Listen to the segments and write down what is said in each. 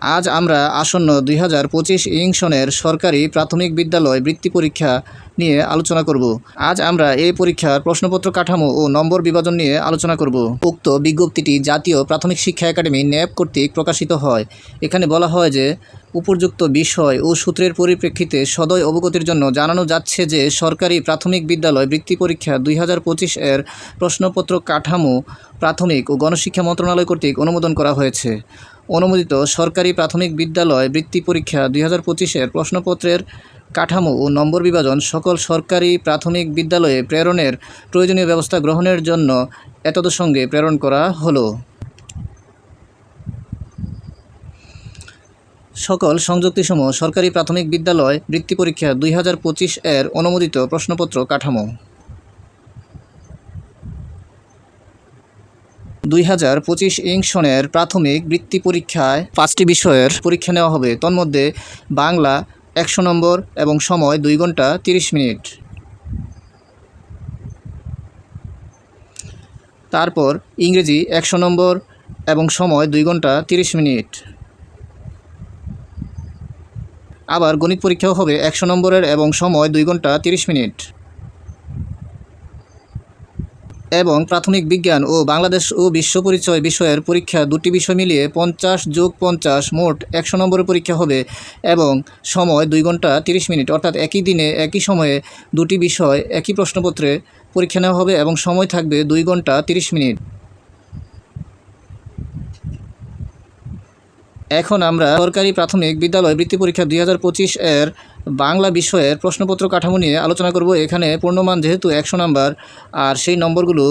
আজ আমরা আসন্ন দুই হাজার পঁচিশ ইং সনের সরকারি প্রাথমিক বিদ্যালয় বৃত্তি পরীক্ষা নিয়ে আলোচনা করব। আজ আমরা এই পরীক্ষার প্রশ্নপত্র কাঠামো ও নম্বর বিভাজন নিয়ে আলোচনা করব। উক্ত বিজ্ঞপ্তিটি জাতীয় প্রাথমিক শিক্ষা একাডেমি ন্যাপ কর্তৃক প্রকাশিত হয়। এখানে বলা হয় যে, উপযুক্ত বিষয় ও সূত্রের পরিপ্রেক্ষিতে সদয় অবগতির জন্য জানানো যাচ্ছে যে, সরকারি প্রাথমিক বিদ্যালয় বৃত্তি পরীক্ষা দুই হাজার পঁচিশ এর প্রশ্নপত্র কাঠামো প্রাথমিক ও গণশিক্ষা মন্ত্রণালয় কর্তৃক অনুমোদন করা হয়েছে। অনুমোদিত সরকারি প্রাথমিক বিদ্যালয় বৃত্তি পরীক্ষা দুই হাজার পঁচিশের প্রশ্নপত্রের কাঠামো ও নম্বর বিভাজন সকল সরকারি প্রাথমিক বিদ্যালয়ে প্রেরণের প্রয়োজনীয় ব্যবস্থা গ্রহণের জন্য এতদসঙ্গে প্রেরণ করা হলো। সকল সংযুক্তিসমূহ সরকারি প্রাথমিক বিদ্যালয় বৃত্তি পরীক্ষা দুই হাজার পঁচিশ এর অনুমোদিত প্রশ্নপত্র কাঠামো। দুই হাজার পঁচিশ ইং সনের প্রাথমিক বৃত্তি পরীক্ষায় পাঁচটি বিষয়ের পরীক্ষা নেওয়া হবে। তন্মধ্যে বাংলা একশো নম্বর এবং সময় দুই ঘণ্টা তিরিশ মিনিট। তারপর ইংরেজি একশো নম্বর এবং সময় দুই ঘণ্টা তিরিশ মিনিট। আবার গণিত পরীক্ষাও হবে একশো নম্বরের এবং সময় দুই ঘণ্টা তিরিশ মিনিট। এবং প্রাথমিক বিজ্ঞান ও বাংলাদেশ ও বিশ্ব পরিচয় বিষয়ের পরীক্ষা দুটি বিষয় মিলিয়ে পঞ্চাশ যোগ পঞ্চাশ মোট একশো নম্বরের পরীক্ষা হবে এবং সময় দুই ঘণ্টা তিরিশ মিনিট। অর্থাৎ একই দিনে, একই সময়ে দুটি বিষয়, একই প্রশ্নপত্রে পরীক্ষা নেওয়া হবে এবং সময় থাকবে দুই ঘণ্টা তিরিশ মিনিট। এখন আমরা সরকারি প্রাথমিক বিদ্যালয় বৃত্তি পরীক্ষা দুই হাজার পঁচিশ এর বাংলা বিষয়ের প্রশ্নপত্র কাঠামো নিয়ে আলোচনা করব। এখানে পূর্ণমান যেহেতু একশো নাম্বার, আর সেই নম্বরগুলো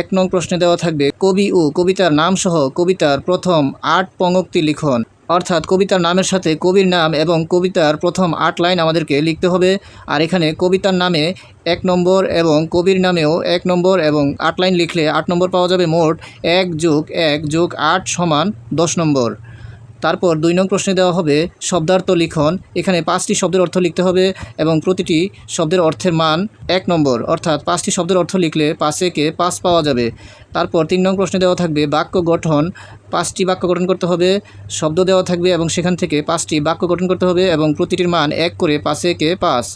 এক নং প্রশ্নে দেওয়া থাকবে। কবি ও কবিতার নাম সহ কবিতার প্রথম আট পঙ্ক্তি লিখন। অর্থাৎ কবিতার নামের সাথে কবির নাম এবং কবিতার প্রথম আট লাইন আমাদেরকে লিখতে হবে। আর এখানে কবিতার নামে এক নম্বর এবং কবির নামেও এক নম্বর এবং আট লাইন লিখলে আট নম্বর পাওয়া যাবে মোট এক যোগ এক যোগ আট সমান দশ নম্বর। তারপর দুই নং প্রশ্নে দেওয়া হবে শব্দার্থ লিখন। এখানে পাঁচটি শব্দের অর্থ লিখতে হবে এবং প্রতিটি শব্দের অর্থের মান এক নম্বর। অর্থাৎ পাঁচটি শব্দের অর্থ লিখলে পাঁচে কে পাঁচ পাওয়া যাবে। তারপর তিন নং প্রশ্নে দেওয়া থাকবে বাক্য গঠন। পাঁচটি বাক্য গঠন করতে হবে, শব্দ দেওয়া থাকবে এবং সেখান থেকে পাঁচটি বাক্য গঠন করতে হবে এবং প্রতিটির মান এক করে পাঁচে কে পাঁচ।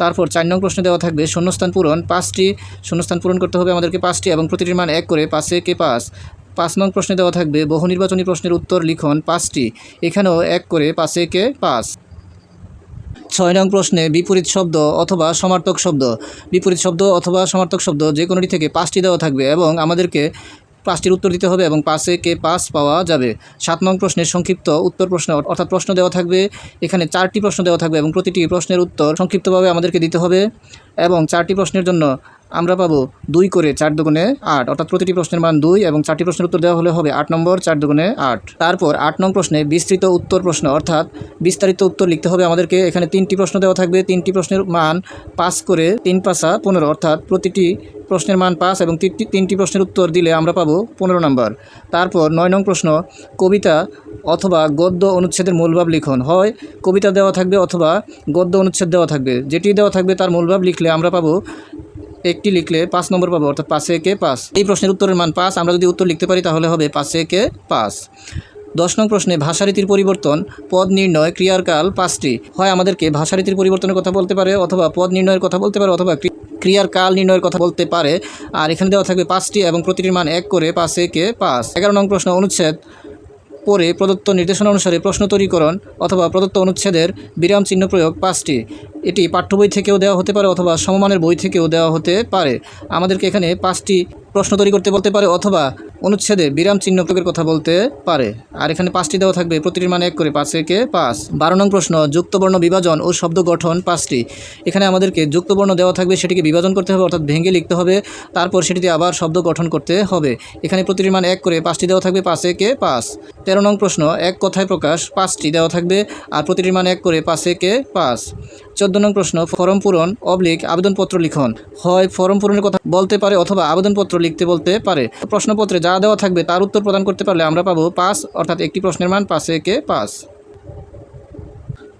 তারপর চার নং প্রশ্নে দেওয়া থাকবে শূন্যস্থান পূরণ। পাঁচটি শূন্যস্থান পূরণ করতে হবে আমাদেরকে পাঁচটি এবং প্রতিটির মান এক করে পাঁচে কে পাঁচ। পাঁচ নং প্রশ্নে দেওয়া থাকবে, বহু নির্বাচনী প্রশ্নের উত্তর লিখন পাঁচটি। এখানেও এক করে পাঁচে কে পাঁচ। ছয় নং প্রশ্নে বিপরীত শব্দ অথবা সমার্থক শব্দ। বিপরীত শব্দ অথবা সমার্থক শব্দ যে কোনোটি থেকে পাঁচটি দেওয়া থাকবে এবং আমাদেরকে পাঁচটির উত্তর দিতে হবে এবং পাঁচে কে পাঁচ পাওয়া যাবে। সাত নং প্রশ্নের সংক্ষিপ্ত উত্তর প্রশ্ন অর্থাৎ প্রশ্ন দেওয়া থাকবে। এখানে চারটি প্রশ্ন দেওয়া থাকবে এবং প্রতিটি প্রশ্নের উত্তর সংক্ষিপ্তভাবে আমাদেরকে দিতে হবে এবং চারটি প্রশ্নের জন্য আমরা পাবো দুই করে চার দুগুণে আট। অর্থাৎ প্রতিটি প্রশ্নের মান দুই এবং চারটি প্রশ্নের উত্তর দেওয়া হলে হবে আট নম্বর, চার দুগুণে আট। তারপর আট নং প্রশ্নে বিস্তৃত উত্তর প্রশ্ন, অর্থাৎ বিস্তারিত উত্তর লিখতে হবে আমাদেরকে। এখানে তিনটি প্রশ্ন দেওয়া থাকবে। তিনটি প্রশ্নের মান পাস করে তিন পাশা পনেরো, অর্থাৎ প্রতিটি প্রশ্নের মান পাস এবং তিনটি তিনটি প্রশ্নের উত্তর দিলে আমরা পাবো পনেরো নম্বর। তারপর নয় নং প্রশ্ন, কবিতা অথবা গদ্য অনুচ্ছেদের মূলভাব লিখন। হয় কবিতা দেওয়া থাকবে অথবা গদ্য অনুচ্ছেদ দেওয়া থাকবে। যেটি দেওয়া থাকবে তার মূলভাব লিখলে আমরা পাবো একটি লিখলে পাঁচ নম্বর পাবো, অর্থাৎ পাঁচে কে পাঁচ। এই প্রশ্নের উত্তরের মান পাঁচ, আমরা যদি উত্তর লিখতে পারি তাহলে হবে পাঁচে কে পাঁচ। দশ নং প্রশ্নে ভাষারীতির পরিবর্তন, পদ নির্ণয় ক্রিয়ার কাল পাঁচটি। হয় আমাদেরকে ভাষারীতির পরিবর্তনের কথা বলতে পারে অথবা পদ নির্ণয়ের কথা বলতে পারে অথবা ক্রি- ক্রিয়ার কাল নির্ণয়ের কথা বলতে পারে। আর এখানে দেওয়া থাকবে পাঁচটি এবং প্রতিটির মান এক করে পাঁচে কে পাঁচ। এগারো নং প্রশ্ন, অনুচ্ছেদ পরে প্রদত্ত নির্দেশনা অনুসারে প্রশ্ন তৈরিকরণ অথবা প্রদত্ত অনুচ্ছেদের বিরাম চিহ্ন প্রয়োগ পাঁচটি। এটি পাঠ্য বই থেকেও দেওয়া হতে পারে অথবা সমমানের বই থেকেও দেওয়া হতে পারে। আমাদেরকে এখানে পাঁচটি প্রশ্ন তৈরি করতে বলতে পারে অথবা অনুচ্ছেদে বিরাম চিহ্ন প্রয়োগের কথা বলতে পারে। আর এখানে পাঁচটি দেওয়া থাকবে, প্রতিটির মানে এক করে পাঁচ, একে পাঁচ। বারো নং প্রশ্ন, যুক্তবর্ণ বিভাজন ও শব্দ গঠন পাঁচটি। এখানে আমাদেরকে যুক্তবর্ণ দেওয়া থাকবে, সেটিকে বিভাজন করতে হবে, অর্থাৎ ভেঙে লিখতে হবে। তারপর সেটিতে আবার শব্দ গঠন করতে হবে। এখানে প্রতিটির মান এক করে পাঁচটি দেওয়া থাকবে, পাঁচ, একে পাঁচ। তেরো নং প্রশ্ন, এক কথায় প্রকাশ পাঁচটি দেওয়া থাকবে, আর প্রতিটির মান এক করে পাঁচ, একে পাঁচ। চোদ্দ নং প্রশ্ন, ফর্ম পূরণ, অবলিক, আবেদনপত্র লিখন। হয় ফর্ম পূরণের কথা বলতে পারে অথবা আবেদনপত্র লিখতে বলতে পারে। প্রশ্নপত্রে যা দেওয়া থাকবে তার উত্তর প্রদান করতে পারলে আমরা পাবো পাঁচ, অর্থাৎ একটি প্রশ্নের মান পাশে কে পাঁচ।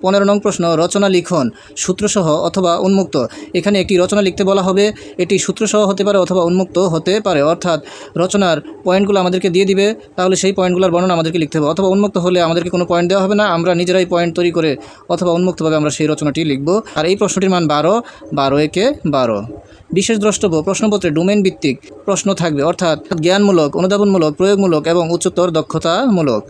পনেরো নং প্রশ্ন, রচনা লিখন, সূত্রসহ অথবা উন্মুক্ত। এখানে একটি রচনা লিখতে বলা হবে, এটি সূত্রসহ হতে পারে অথবা উন্মুক্ত হতে পারে। অর্থাৎ রচনার পয়েন্টগুলো আমাদেরকে দিয়ে দিবে, তাহলে সেই পয়েন্টগুলোর বর্ণনা আমাদেরকে লিখতে হবে। অথবা উন্মুক্ত হলে আমাদেরকে কোনো পয়েন্ট দেওয়া হবে না, আমরা নিজেরাই পয়েন্ট তৈরি করে অথবা উন্মুক্তভাবে আমরা সেই রচনাটি লিখব। আর এই প্রশ্নটির মান বারো বারো একে বারো। বিশেষ দ্রষ্টব্য, প্রশ্নপত্রে ডোমেন ভিত্তিক প্রশ্ন থাকবে, অর্থাৎ জ্ঞানমূলক, অনুধাবনমূলক, প্রয়োগমূলক এবং উচ্চতর দক্ষতামূলক।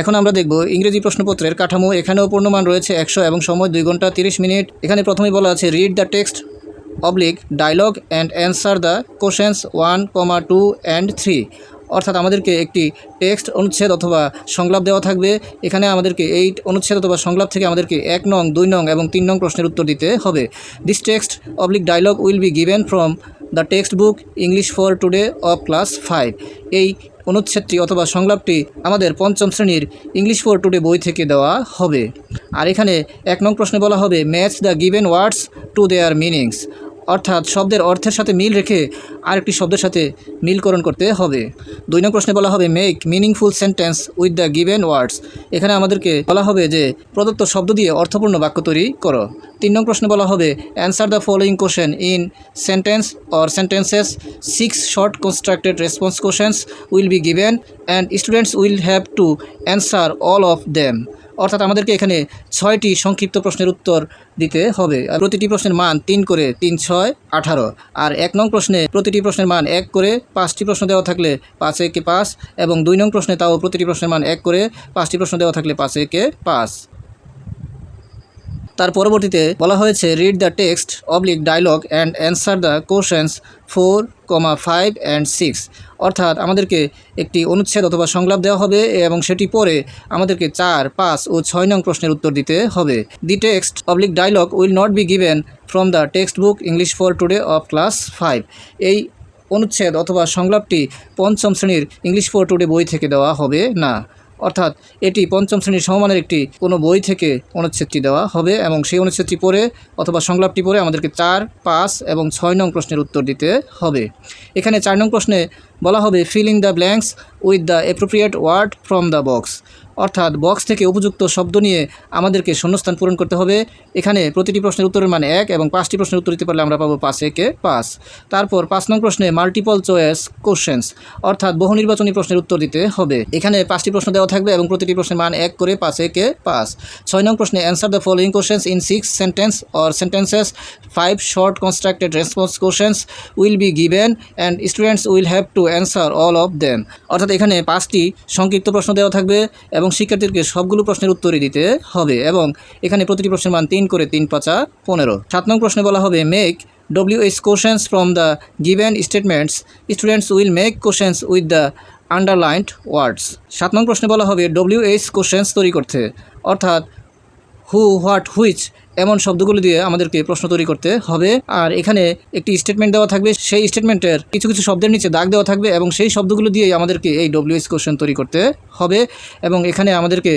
এখন আমরা দেখব ইংরেজি প্রশ্নপত্রের কাঠামো। এখানেও পূর্ণমান রয়েছে একশো এবং সময় দুই ঘণ্টা তিরিশ মিনিট। এখানে প্রথমেই বলা আছে read the text oblique dialogue and answer the questions one comma two and three অর্থাৎ আমাদেরকে একটি টেক্সট অনুচ্ছেদ অথবা সংলাপ দেওয়া থাকবে। এখানে আমাদেরকে এই অনুচ্ছেদ অথবা সংলাপ থেকে আমাদেরকে এক নং, দুই নং এবং তিন নং প্রশ্নের উত্তর দিতে হবে। This text oblique dialogue will be given from the text book English for today of class five এই অনুচ্ছেদটি অথবা সংলাপটি আমাদের পঞ্চম শ্রেণির ইংলিশ ফর টুডে বই থেকে দেওয়া হবে। আর এখানে এক নং প্রশ্নে বলা হবে match the given words to their meanings অর্থাৎ শব্দের অর্থের সাথে মিল রেখে আরেকটি শব্দের সাথে মিলকরণ করতে হবে। দুই নং প্রশ্নে বলা হবে make meaningful sentence with the given words এখানে আমাদেরকে বলা হবে যে, প্রদত্ত শব্দ দিয়ে অর্থপূর্ণ বাক্য তৈরি করো। তিন নং প্রশ্নে বলা হবে answer the following question in sentence or sentences six short constructed response questions will be given and students will have to answer all of them অর্থাৎ আমাদেরকে এখানে ছয়টি সংক্ষিপ্ত প্রশ্নের উত্তর দিতে হবে। আর প্রতিটি প্রশ্নের মান তিন করে তিন ছয় আঠারো। আর এক নং প্রশ্নে প্রতিটি প্রশ্নের মান এক করে পাঁচটি প্রশ্ন দেওয়া থাকলে পাঁচ একে পাঁচ এবং দুই নং প্রশ্নে তাও প্রতিটি প্রশ্নের মান এক করে পাঁচটি প্রশ্ন দেওয়া থাকলে পাঁচ একে পাঁচ। তার পরবর্তীতে বলা হয়েছে read the text oblique dialogue and answer the questions four comma five and six অর্থাৎ আমাদেরকে একটি অনুচ্ছেদ অথবা সংলাপ দেওয়া হবে এবং সেটি পরে আমাদেরকে চার, পাঁচ ও ছয় নং প্রশ্নের উত্তর দিতে হবে। The text oblique dialogue will not be given from the text book English for today of class five এই অনুচ্ছেদ অথবা সংলাপটি পঞ্চম শ্রেণির ইংলিশ ফর টুডে বই থেকে দেওয়া হবে না। অর্থাৎ এটি পঞ্চম শ্রেণির সমমানের একটি কোনো বই থেকে অনুচ্ছেদটি দেওয়া হবে এবং সেই অনুচ্ছেদটি পড়ে অথবা সংলাপটি পড়ে আমাদেরকে চার, পাঁচ এবং ছয় নং প্রশ্নের উত্তর দিতে হবে। এখানে চার নং প্রশ্নে বলা হবে filling the blanks with the appropriate word from the box অর্থাৎ বক্স থেকে উপযুক্ত শব্দ নিয়ে আমাদেরকে শূন্যস্থান পূরণ করতে হবে। এখানে প্রতিটি প্রশ্নের উত্তরের মান এক এবং পাঁচটি প্রশ্নের উত্তর দিতে পারলে আমরা পাবো পাঁচ, একে পাঁচ। তারপর পাঁচ নং প্রশ্নে মাল্টিপল চয়েস কোশ্চেন্স অর্থাৎ বহু নির্বাচনী প্রশ্নের উত্তর দিতে হবে। এখানে পাঁচটি প্রশ্ন দেওয়া থাকবে এবং প্রতিটি প্রশ্নের মান এক করে পাঁচ, একে পাঁচ। ছয় নং প্রশ্নে answer the following questions in six sentence or sentences five short constructed response questions will be given and students will have to answer all of them অর্থাৎ এখানে পাঁচটি সংক্ষিপ্ত প্রশ্ন দেওয়া থাকবে এবং শিক্ষার্থীদেরকে সবগুলো প্রশ্নের উত্তরই দিতে হবে এবং এখানে প্রতিটি প্রশ্নের মান তিন করে তিন পাঁচা পনেরো। সাত নং প্রশ্নে বলা হবে make W WH questions from the given statements students will make questions with the underlined words সাত নং প্রশ্নে বলা হবে ডব্লিউ WH questions তৈরি করতে। অর্থাৎ হু হোয়াট হুইচ এমন শব্দগুলো দিয়ে আমাদেরকে প্রশ্ন তৈরি করতে হবে। আর এখানে একটি স্টেটমেন্ট দেওয়া থাকবে। সেই স্টেটমেন্টের কিছু কিছু শব্দের নিচে দাগ দেওয়া থাকবে এবং সেই শব্দগুলো দিয়েই আমাদেরকে এই ডব্লিউএস কোশ্চেন তৈরি করতে হবে। এবং এখানে আমাদেরকে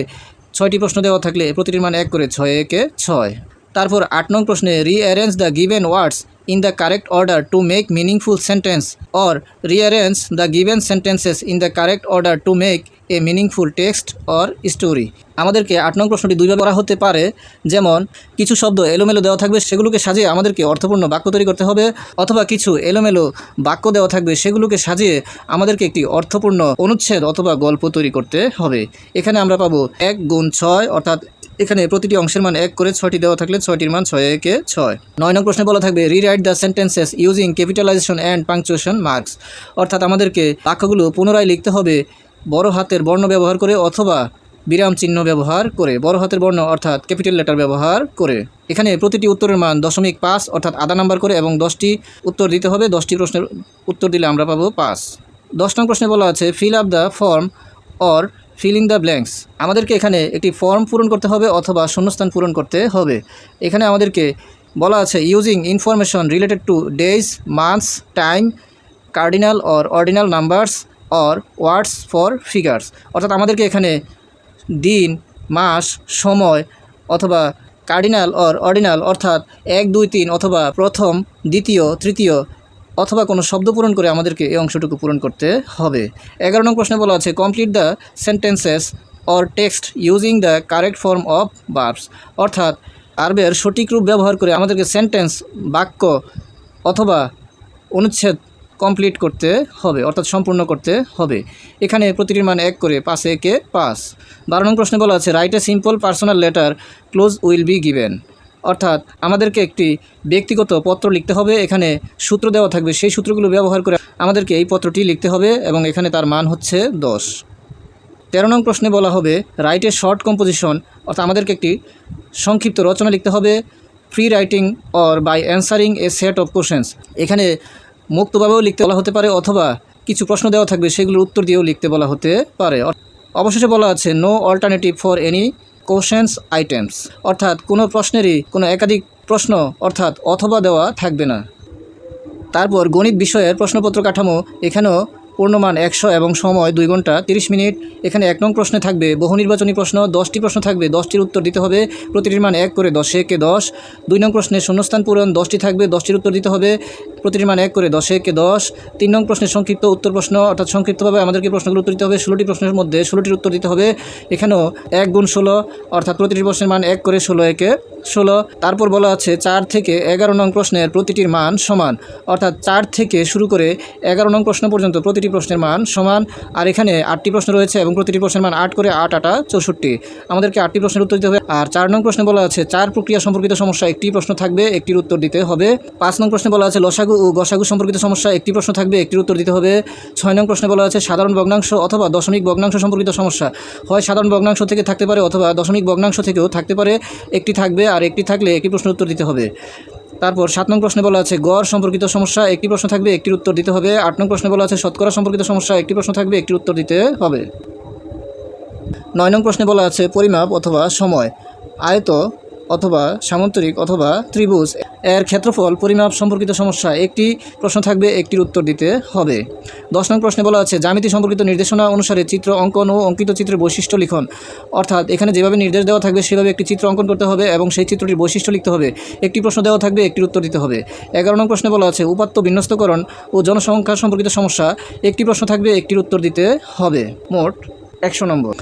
ছয়টি প্রশ্ন দেওয়া থাকলে প্রতিটির মান এক করে ছয় একে ছয়। তারপর আট নং প্রশ্নে rearrange the given words in the correct order to make meaningful sentence or rearrange the given sentences in the correct order to make a meaningful text or story আমাদেরকে আট নং প্রশ্নটি দুইবার করা হতে পারে, যেমন, কিছু শব্দ এলোমেলো দেওয়া থাকবে, সেগুলোকে সাজিয়ে আমাদেরকে অর্থপূর্ণ বাক্য তৈরি করতে হবে, অথবা কিছু এলোমেলো বাক্য দেওয়া থাকবে, সেগুলোকে সাজিয়ে আমাদেরকে একটি অর্থপূর্ণ অনুচ্ছেদ অথবা গল্প তৈরি করতে হবে। এখানে আমরা পাবো এক গুণ ছয়, অর্থাৎ এখানে প্রতিটি অংশের মান এক করে ছয়টি দেওয়া থাকলে ছয়টির মান ছয় একে ছয়। নয় নং প্রশ্নে বলা থাকবে rewrite the sentences using capitalisation and punctuation marks অর্থাৎ আমাদেরকে বাক্যগুলো পুনরায় লিখতে হবে বড় হাতের বর্ণ ব্যবহার করে অথবা বিরাম চিহ্ন ব্যবহার করে। বড় হাতের বর্ণ অর্থাৎ ক্যাপিটাল লেটার ব্যবহার করে। এখানে প্রতিটি উত্তরের মান দশমিক পাঁচ অর্থাৎ আধা নাম্বার করে এবং দশটি উত্তর দিতে হবে। দশটি প্রশ্নের উত্তর দিলে আমরা পাবো পাঁচ। দশ নং প্রশ্নে বলা আছে fill up the form or filling the blanks আমাদেরকে এখানে একটি ফর্ম পূরণ করতে হবে অথবা শূন্যস্থান পূরণ করতে হবে। এখানে আমাদেরকে বলা আছে using information related to days months time cardinal or ordinal numbers or words for figures অর্থাৎ আমাদেরকে এখানে দিন, মাস, সময় অথবা কার্ডিনাল অর অর্ডিনাল অর্থাৎ এক, দুই, তিন অথবা প্রথম, দ্বিতীয়, তৃতীয় অথবা কোনো শব্দ পূরণ করে আমাদেরকে এই অংশটুকু পূরণ করতে হবে। এগারো নং প্রশ্নে বলা আছে complete the sentences or text using the correct form of verbs অর্থাৎ আরবের সঠিক রূপ ব্যবহার করে আমাদেরকে সেন্টেন্স বাক্য অথবা অনুচ্ছেদ কমপ্লিট করতে হবে, অর্থাৎ সম্পূর্ণ করতে হবে। এখানে প্রতিটির মান এক করে পাশে একে পাস বারো নং প্রশ্নে বলা আছে write a simple personal letter clues will be given অর্থাৎ আমাদেরকে একটি ব্যক্তিগত পত্র লিখতে হবে, এখানে সূত্র দেওয়া থাকবে, সেই সূত্রগুলো ব্যবহার করে আমাদেরকে এই পত্রটি লিখতে হবে এবং এখানে তার মান হচ্ছে দশ। তেরো নং প্রশ্নে বলা হবে রাইট এ শর্ট কম্পোজিশন অর্থাৎ আমাদেরকে একটি সংক্ষিপ্ত রচনা লিখতে হবে free writing or by answering a set of questions এখানে মুক্তভাবেও লিখতে বলা হতে পারে অথবা কিছু প্রশ্ন দেওয়া থাকবে, সেগুলোর উত্তর দিয়েও লিখতে বলা হতে পারে। অবশেষে বলা আছে no alternative for any questions items অর্থাৎ, কোনো প্রশ্নেরই কোনো একাধিক প্রশ্ন, অর্থাৎ, অথবা দেওয়া থাকবে না। তারপর, গণিত বিষয়ের প্রশ্নপত্র কাঠামো এখানেও পূর্ণমান একশো এবং সময় দুই ঘণ্টা তিরিশ মিনিট। এখানে এক নং প্রশ্নে থাকবে বহু নির্বাচনী প্রশ্ন। দশটি প্রশ্ন থাকবে, দশটির উত্তর দিতে হবে, প্রতিটির মান এক করে দশে কে দশ। দুই নং প্রশ্নে শূন্যস্থান পূরণ, দশটি থাকবে, দশটির উত্তর দিতে হবে প্রতিটির মান এক করে দশে কে দশ। তিন নং প্রশ্নের সংক্ষিপ্ত উত্তর প্রশ্ন, অর্থাৎ সংক্ষিপ্তভাবে আমাদেরকে প্রশ্নগুলো উত্তর দিতে হবে। ষোলোটি প্রশ্নের মধ্যে ষোলোটির উত্তর দিতে হবে। এখানেও এক গুণ ষোলো, অর্থাৎ প্রতিটি প্রশ্নের মান এক করে ষোলো, একে ষোলো। তারপর বলা আছে চার থেকে এগারো নং প্রশ্নের প্রতিটির মান সমান, অর্থাৎ চার থেকে শুরু করে এগারো নং প্রশ্ন পর্যন্ত প্রতিটি প্রশ্নের মান সমান। আর এখানে আটটি প্রশ্ন রয়েছে এবং প্রতিটি প্রশ্নের মান আট করে আট, আটা চৌষট্টি। আমাদেরকে আটটি প্রশ্নের উত্তর দিতে হবে। আর চার নং প্রশ্নে বলা আছে চার প্রক্রিয়া সম্পর্কিত সমস্যা, একটি প্রশ্ন থাকবে, একটির উত্তর দিতে হবে। পাঁচ নং প্রশ্নে বলা আছে লসাগু ও গসাগু সম্পর্কিত সমস্যা, একটি প্রশ্ন থাকবে, একটির উত্তর দিতে হবে। ছয় নং প্রশ্নে বলা আছে, সাধারণ ভগ্নাংশ অথবা দশমিক ভগ্নাংশ সম্পর্কিত সমস্যা। হয় সাধারণ ভগ্নাংশ থেকে থাকতে পারে অথবা দশমিক ভগ্নাংশ থেকেও থাকতে পারে, একটি থাকবে আর একটি থাকলে একটি প্রশ্ন উত্তর দিতে হবে। তারপর সাত নং প্রশ্নে বলা আছে, গড় সম্পর্কিত সমস্যা, একটি প্রশ্ন থাকবে, একটির উত্তর দিতে হবে। আট নং প্রশ্নে বলা আছে, শতকরা সম্পর্কিত সমস্যা, একটি প্রশ্ন থাকবে, একটির উত্তর দিতে হবে। নয় নং প্রশ্নে বলা আছে, পরিমাপ অথবা সময়। আয়ত অথবা সামন্তরিক অথবা ত্রিভুজ, এর ক্ষেত্রফল, পরিমাপ সম্পর্কিত সমস্যা, একটি প্রশ্ন থাকবে, একটির উত্তর দিতে হবে। দশ নং প্রশ্নে বলা আছে, জ্যামিতি সম্পর্কিত নির্দেশনা অনুসারে চিত্র অঙ্কন ও অঙ্কিত চিত্রের বৈশিষ্ট্য লিখন। অর্থাৎ এখানে যেভাবে নির্দেশ দেওয়া থাকবে, সেভাবে একটি চিত্র অঙ্কন করতে হবে এবং সেই চিত্রটির বৈশিষ্ট্য লিখতে হবে। একটি প্রশ্ন দেওয়া থাকবে, একটির উত্তর দিতে হবে। এগারো নং প্রশ্নে বলা আছে, উপাত্ত বিন্যস্তকরণ ও জনসংখ্যা সম্পর্কিত সমস্যা, একটি প্রশ্ন থাকবে, একটির উত্তর দিতে হবে। মোট একশো নম্বর।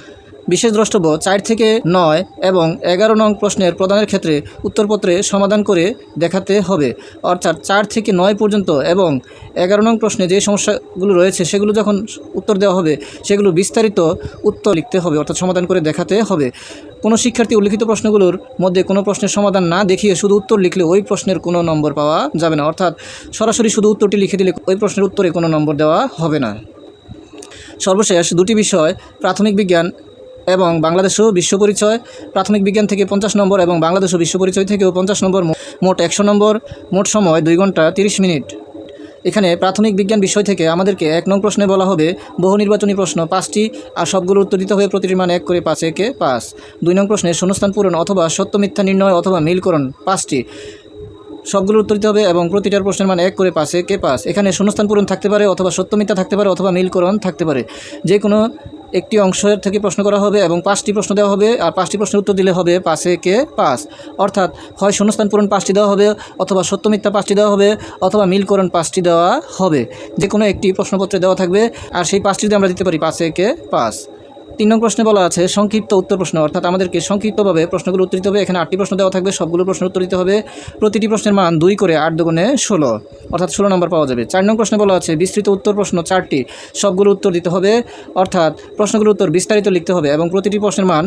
বিশেষ দ্রষ্টব্য চার থেকে নয় এবং এগারো নং প্রশ্নের প্রদানের ক্ষেত্রে উত্তরপত্রে সমাধান করে দেখাতে হবে। অর্থাৎ চার থেকে নয় পর্যন্ত এবং এগারো নং প্রশ্নে যে সমস্যাগুলো রয়েছে সেগুলো যখন উত্তর দেওয়া হবে, সেগুলো বিস্তারিত উত্তর লিখতে হবে, অর্থাৎ সমাধান করে দেখাতে হবে। কোনো শিক্ষার্থী উল্লিখিত প্রশ্নগুলোর মধ্যে কোনো প্রশ্নের সমাধান না দেখিয়ে শুধু উত্তর লিখলে ওই প্রশ্নের কোনো নম্বর পাওয়া যাবে না। অর্থাৎ সরাসরি শুধু উত্তরটি লিখে দিলে ওই প্রশ্নের উত্তরে কোনো নম্বর দেওয়া হবে না। সর্বশেষ দুটি বিষয়, প্রাথমিক বিজ্ঞান এবং বাংলাদেশ বিশ্ব পরিচয়, প্রাথমিক বিজ্ঞান থেকে পঞ্চাশ নম্বর এবং বাংলাদেশ বিশ্ব পরিচয় থেকেও পঞ্চাশ নম্বর মোট একশো নম্বর, মোট সময় দুই ঘণ্টা তিরিশ মিনিট। এখানে প্রাথমিক বিজ্ঞান বিষয় থেকে আমাদেরকে এক নং প্রশ্নে বলা হবে, বহু নির্বাচনী প্রশ্ন পাঁচটি আর সবগুলো উত্তর দিতে হবে প্রতিটির মান এক করে পাঁচ, একে পাঁচ। দুই নং প্রশ্নে শূন্যস্থান পূরণ অথবা সত্য মিথ্যা নির্ণয় অথবা মিলকরণ পাঁচটি। সবগুলো উত্তর দিতে হবে এবং প্রতিটার প্রশ্নের মান এক করে পাশে কে পাস এখানে শূন্যস্থান পূরণ থাকতে পারে অথবা সত্যমিথ্যা থাকতে পারে অথবা মিলকরণ থাকতে পারে। যে কোনো একটি অংশের থেকে প্রশ্ন করা হবে এবং পাঁচটি প্রশ্ন দেওয়া হবে, আর পাঁচটি প্রশ্নের উত্তর দিলে হবে পাশে কে পাঁচ। অর্থাৎ হয় শূন্যস্থান পূরণ পাঁচটি দেওয়া হবে, অথবা সত্যমিথ্যা পাঁচটি দেওয়া হবে, অথবা মিলকরণ পাঁচটি দেওয়া হবে। যে কোনো একটি প্রশ্নপত্রে দেওয়া থাকবে, আর সেই পাঁচটি যদি আমরা দিতে পারি পাশে কে পাস তিন নং প্রশ্নে বলা আছে, সংক্ষিপ্ত উত্তর প্রশ্ন, অর্থাৎ আমাদেরকে সংক্ষিপ্তভাবে প্রশ্নগুলো উত্তর দিতে হবে। এখানে আটটি প্রশ্ন দেওয়া থাকবে, সবগুলো প্রশ্ন উত্তর দিতে হবে। প্রতিটি প্রশ্নের মান দুই করে আট দুগুণে ষোলো, অর্থাৎ ষোলো নম্বর পাওয়া যাবে। চার নং প্রশ্নে বলা আছে, বিস্তৃত উত্তর প্রশ্ন চারটি, সবগুলো উত্তর দিতে হবে, অর্থাৎ প্রশ্নগুলোর উত্তর বিস্তারিত লিখতে হবে এবং প্রতিটি প্রশ্নের মান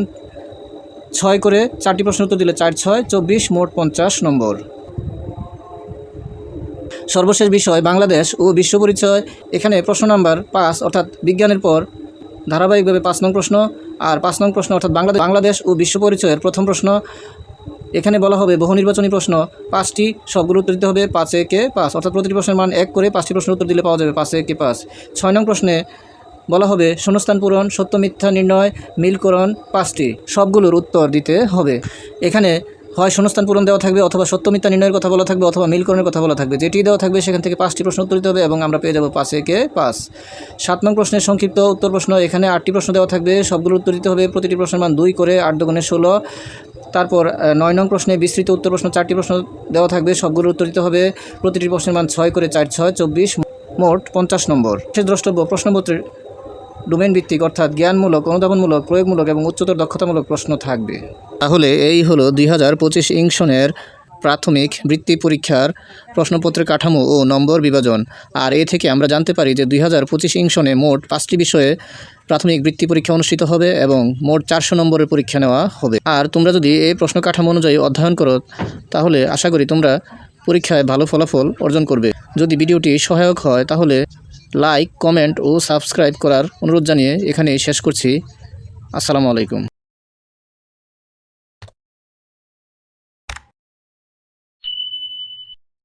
ছয় করে চারটি প্রশ্নের উত্তর দিলে চার ছয়, চব্বিশ মোট পঞ্চাশ নম্বর। সর্বশেষ বিষয়, বাংলাদেশ ও বিশ্ব পরিচয়। এখানে প্রশ্ন নাম্বার পাঁচ, অর্থাৎ বিজ্ঞানের পর ধারাবাহিকভাবে পাঁচ নং প্রশ্ন আর পাঁচ নং প্রশ্ন অর্থাৎ বাংলাদেশ বাংলাদেশ ও বিশ্ব পরিচয়ের প্রথম প্রশ্ন। এখানে বলা হবে বহু নির্বাচনী প্রশ্ন, পাঁচটি সবগুলো উত্তর দিতে হবে, পাঁচ কে পাঁচ। অর্থাৎ প্রতিটি প্রশ্নের মান এক করে পাঁচটি প্রশ্নের উত্তর দিলে পাওয়া যাবে পাঁচ একে পাঁচ। ছয় নং প্রশ্নে বলা হবে শূন্যস্থান পূরণ, সত্য মিথ্যা নির্ণয়, মিলকরণ পাঁচটি, সবগুলোর উত্তর দিতে হবে। এখানে হয় শূন্যস্থান পূরণ দেওয়া থাকবে অথবা সত্য মিথ্যা নির্ণয়ের কথা বলা থাকবে অথবা মিলকরণের কথা বলা থাকবে। যেটি দেওয়া থাকবে, সেখান থেকে পাঁচটি প্রশ্ন উত্তর হবে এবং আমরা পেয়ে যাব পাঁচে কে পাঁচ। সাত নং প্রশ্নের সংক্ষিপ্ত উত্তর প্রশ্ন, এখানে আটটি প্রশ্ন দেওয়া থাকবে। সবগুলো উত্তর দিতে হবে, প্রতিটি প্রশ্নের মান দুই করে আট দুগুণে ষোলো। তারপর নয় নং প্রশ্নে বিস্তৃত উত্তর প্রশ্ন, চারটি প্রশ্ন দেওয়া থাকবে, সবগুলো উত্তর দিতে হবে, প্রতিটি প্রশ্নের মান ছয় করে চার, ছয়, চব্বিশ, মোট পঞ্চাশ নম্বর। শেষ দ্রষ্টব্য প্রশ্নপত্রের ডোমেন ভিত্তিক অর্থাৎ জ্ঞানমূলক, অনুধাবনমূলক, প্রয়োগমূলক এবং উচ্চতর দক্ষতামূলক প্রশ্ন থাকবে। তাহলে এই হলো দুই হাজার পঁচিশ ইংশনের প্রাথমিক বৃত্তি পরীক্ষার প্রশ্নপত্রের কাঠামো ও নম্বর বিভাজন। আর এ থেকে আমরা জানতে পারি যে দুই হাজার পঁচিশ ইংশনে মোট পাঁচটি বিষয়ে প্রাথমিক বৃত্তি পরীক্ষা অনুষ্ঠিত হবে এবং মোট চারশো নম্বরের পরীক্ষা নেওয়া হবে। আর তোমরা যদি এই প্রশ্ন কাঠামো অনুযায়ী অধ্যয়ন করো, তাহলে আশা করি তোমরা পরীক্ষায় ভালো ফলাফল অর্জন করবে। যদি ভিডিওটি সহায়ক হয়, তাহলে লাইক কমেন্ট ও সাবস্ক্রাইব করার অনুরোধ জানিয়ে এখানেই শেষ করছি। আসসালামু আলাইকুম।